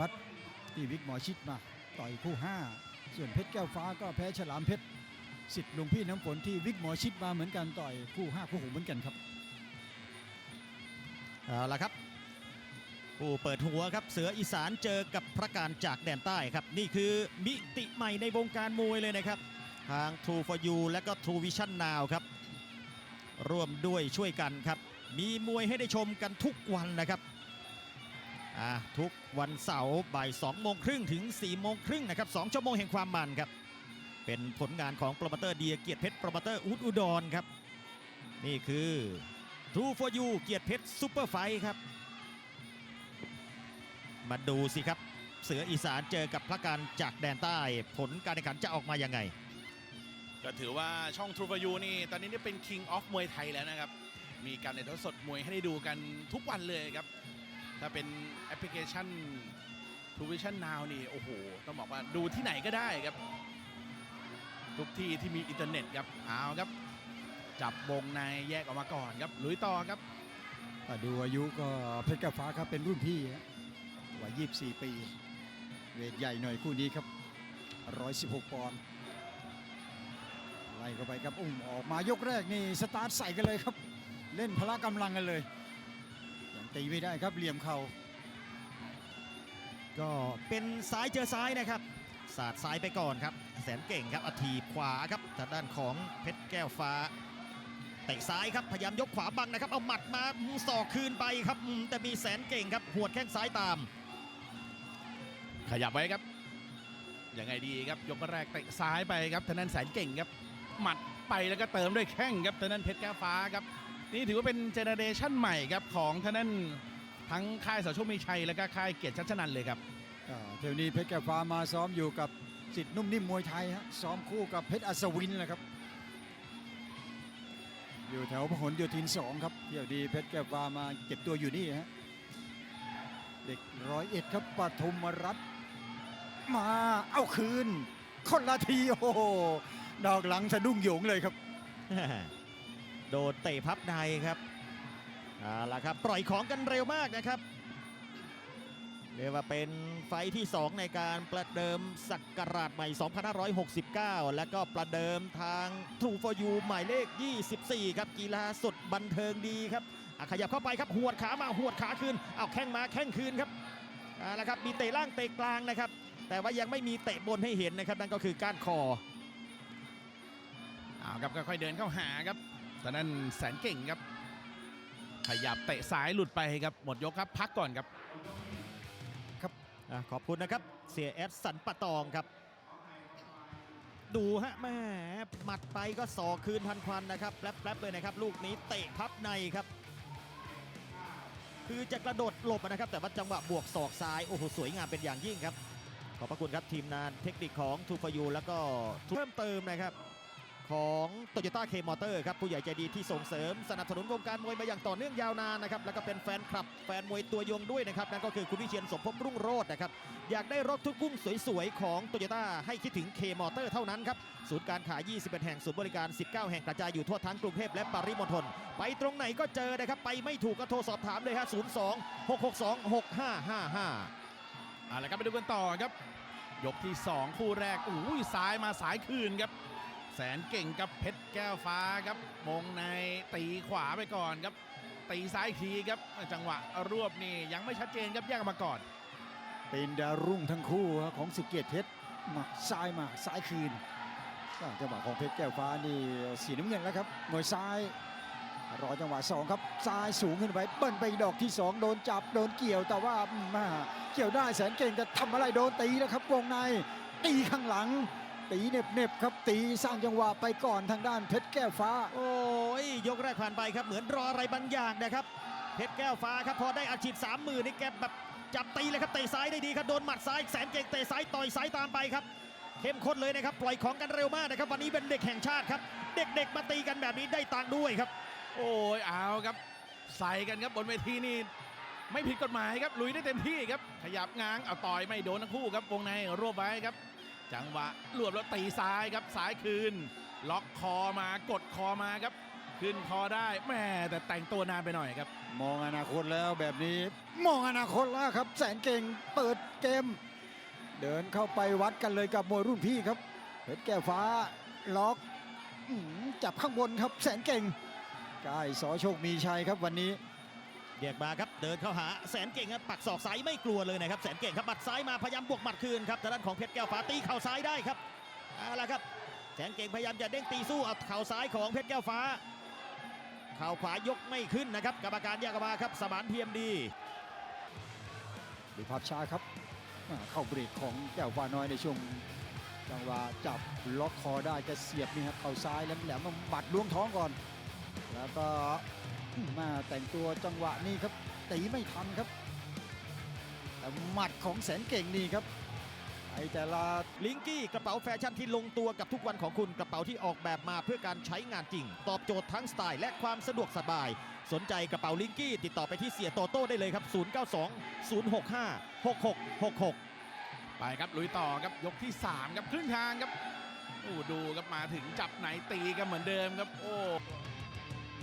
วัดที่วิกหมอชิดมา ต่อยคู่5ส่วนเพชรแก้วฟ้าก็แพ้ฉลามเพชรสิทธิ์หลวงพี่น้ำฝนที่วิกหมอชิดมาเหมือนกันต่อยคู่5คู่หกเหมือนกันครับเอาละครับผู้เปิดหัวครับเสืออีสานเจอกับพระการจากแดนใต้ครับ นี่คือมิติใหม่ในวงการมวยเลยนะครับ ทาง True for You และก็ True Vision Now ครับ ร่วมด้วยช่วยกันครับ มีมวยให้ได้ชมกันทุกวันนะครับ ทุกวันเสาร์บ่าย2โมงครึ่งถึง4โมงครึ่งนะครับ2ชั่วโมงแห่งความมันครับ เป็นผลงานของโปรโมเตอร์เดียเกียรติเพชรโปรโมเตอร์อุดอุดรครับ นี่คือ True for You เกียรติเพชรซูเปอร์ไฟครับ มาดูสิครับ เสืออีสานเจอกับพระการจากแดนใต้ ผลการแข่งขันจะออกมายังไง ก็ถือว่าช่อง True for You นี่ตอนนี้นี่เป็น King of มวยไทยแล้วนะครับ มีการถ่ายทอดสดมวยให้ได้ดูกันทุกวันเลยครับ ถ้าเป็นแอปพลิเคชัน True Vision Now นี่โอ้โห ต้องบอกว่าดูที่ไหนก็ได้ครับ ทุกที่ที่มีอินเทอร์เน็ตครับเอาครับ จับวงในแยกออกมาก่อนครับลุยต่อครับดูอายุก็เพชรก้วฟ้าครับเป็นรุ่นพี่วัย24 ปี เวทใหญ่หน่อยคู่นี้ครับ 116 ปอนด์ไล่เข้าไปครับอุ้มออกมายกแรกนี่สตาร์ทใส่กันเลยครับ เล่นพละกำลังกันเลย ตีไม่ได้ครับเหลี่ยมเข่าก็เป็นซ้ายเจอซ้ายนะครับสาดซ้ายไปก่อนครับ แสนเก่งครับอาทีบขวาครับทางด้านของเพชรแก้วฟ้าเตะซ้ายครับพยายามยกขวาบังนะครับ เอาหมัดมาอืมศอกคืนไปครับอืมแต่มีแสนเก่งครับหวดแข้งซ้ายตาม ขยับไว้ครับยังไงดีครับ ยกแรกเตะซ้ายไปครับทางนั้นแสนเก่งครับ หมัดไปแล้วก็เติมด้วยแข้งครับทางนั้นเพชรแก้วฟ้าครับ นี่ถือว่าเป็นเจเนเรชันใหม่ครับของทางนั้นทั้งค่ายสอโชคมีชัยแล้วก็ค่ายเกียรติชัชนันเลยครับก็เที่ยวนี้เพชรแก้วฟ้ามาซ้อมอยู่กับสิทธิ์นุ่มนิ่มมวยไทยฮะซ้อมคู่กับเพชรอัศวินแหละครับ อยู่แถวพหลโยธินสองครับเที่ยวดีเพชรแก้วฟ้ามาเก็บตัวอยู่นี่ฮะเด็กร้อยเอ็ดครับปฐุมรัตน์มาเอาคืน คนละทีโอ้โหดอกหลังสะดุ้งโหยงเลยครับ โดนเตะพับในครับเอาละครับปล่อยของกันเร็วมากนะครับเรียกว่าเป็นไฟที่ 2 ในการประเดิมศักราชใหม่ 2569 แล้วก็ประเดิมทาง True for You หมายเลข 24 ครับกีฬาสดบันเทิงดีครับขยับเข้าไปครับหวดขามาหวดขาคืนเอาแข้งมาแข้งคืนครับเอาละครับมีเตะล่างเตะกลางนะครับ แต่ว่ายังไม่มีเตะบนให้เห็นนะครับนั่นก็คือก้านคอเอาครับค่อยๆเดินเข้าหาครับ ตอนนั้นแสนเก่งครับ ขยับเตะซ้ายหลุดไปครับหมดยกครับ พักก่อนครับอะขอบคุณนะครับเสียแอดสันปะตองครับ ดูฮะแม่หมัดไปก็สอกคืนทันควันนะครับแป๊บๆเลยนะครับ ลูกนี้เตะพับในครับ คือจะกระโดดหลบนะครับ แต่ว่าจังหวะบวกศอกซ้ายโอ้โหสวยงามเป็นอย่างยิ่งครับ ขอบพระคุณครับทีมงานเทคนิคของทูฟยูแล้วก็เพิ่มเติมนะครับ ของ Toyota K Motor ครับผู้ใหญ่ใจดีที่ส่งเสริมสนับสนุนวงการมวยมาอย่างต่อเนื่องยาวนานนะครับแล้วก็เป็นแฟนคลับแฟนมวยตัวยงด้วยนะครับนั่นก็คือคุณวิเชียนสมภพรุ่งโรจน์นะครับอยากได้รถทุกกุ้งสวยๆ ของ Toyota ให้คิดถึง K Motor เท่านั้นครับศูนย์การขาย 21 แห่งศูนย์บริการ 19 แห่งกระจายอยู่ทั่วทั้งกรุงเทพและปริมณฑลไปตรงไหนก็เจอนะครับไปไม่ถูกก็โทรสอบถามเลยฮะ02 662 6555เอาละครับไปดูกันต่อครับยกที่ 2 คู่แรกอุ้ยซ้ายมาสายคืนครับ แสนเก่งกับเพชรแก้วฟ้าครับมงในตีขวาไปก่อนครับ ตีซ้ายทีครับ จังหวะรวบนี่ยังไม่ชัดเจนครับแยกมาก่อน เป็นดารุ่งทั้งคู่ของสุเกียรติเพชรมาซ้ายมาซ้ายคืนจังหวะของเพชรแก้วฟ้านี่สีน้ำเงินแล้วครับมวยซ้ายรอจังหวะสองครับซ้ายสูงขึ้นไปเบิ้ลไปดอกที่สองโดนจับโดนเกี่ยวแต่ว่ามาเกี่ยวได้แสนเก่งจะทำอะไรโดนตีแล้วครับวงในตีข้างหลัง ตีเหน็บเน็บๆครับตีสร้างจังหวะไปก่อนทางด้านเพชรแก้วฟ้า โอ้ยยกแรกผ่านไปครับเหมือนรออะไรบางอย่างนะครับ เพชรแก้วฟ้าครับพอได้อาชีพสามมือนี่แกแบบจับตีเลยครับเตะซ้ายได้ดีครับโดนหมัดซ้ายแสนเก่งเตะซ้ายต่อยซ้ายตามไปครับเข้มข้นเลยนะครับปล่อยของกันเร็วมากนะครับวันนี้เป็นเด็กแห่งชาติครับ เด็กๆมาตีกันแบบนี้ได้ตังค์ด้วยครับ โอ้ยเอาครับ ใส่กันครับบนเวทีนี่ไม่ผิดกฎหมายครับลุยได้เต็มที่ครับขยับง้างเอาต่อยไม่โดนทั้งคู่ครับวงในรวบไว้ครับ จังหวะรวบแล้วตีซ้ายครับซ้ายคืน ล็อกคอมากดคอมาครับ ขึ้นคอได้แม่แต่แต่งตัวนานไปหน่อยครับ มองอนาคตแล้วแบบนี้ มองอนาคตแล้วครับ แสนเก่งเปิดเกม เดินเข้าไปวัดกันเลยกับมวยรุ่นพี่ครับเพชรแก้วฟ้าล็อกจับข้างบนครับ แสนเก่งกายสอโชคมีชัยครับวันนี้ แยกมาครับเดินเข้าหาแสนเก่งครับปักศอกซ้ายไม่กลัวเลยนะครับแสนเก่งครับหมัดซ้ายมาพยายามบวกหมัดคืนครับทางด้านของเพชรแก้วฟ้าตีเข่าซ้ายได้ครับเอาละครับแสนเก่งพยายามจะเด้งตีสู้เอาเข่าซ้ายของเพชรแก้วฟ้าเข่าขวายกไม่ขึ้นนะครับกรรมการแยกมาครับสมานเพียมดีดูภาพช้าครับเข้าเบรกของแก้วฟ้าน้อยในช่วงจังหวะจับล็อกคอได้จะเสียบนี่ครับเข่าซ้ายแหลมๆมาบัดล้วงท้องก่อน แล้วก็ มาแต่งตัวจังหวะนี้ครับตีไม่ทันครับ แต่หมัดของแสนเก่งนี่ครับไอแต่ละลิงกี้กระเป๋าแฟชั่นที่ลงตัวกับทุกวันของคุณกระเป๋าที่ออกแบบมาเพื่อการใช้งานจริง ตอบโจทย์ทั้งสไตล์และความสะดวกสบาย สนใจกระเป๋าลิงกี้ ติดต่อไปที่เสียโตโต้ได้เลยครับ 092 065 6666 ไปครับลุยต่อครับยกที่ 3 ครับครึ่งทางครับโอ้ดูครับมาถึงจับไหนตีกันเหมือนเดิมครับโอ้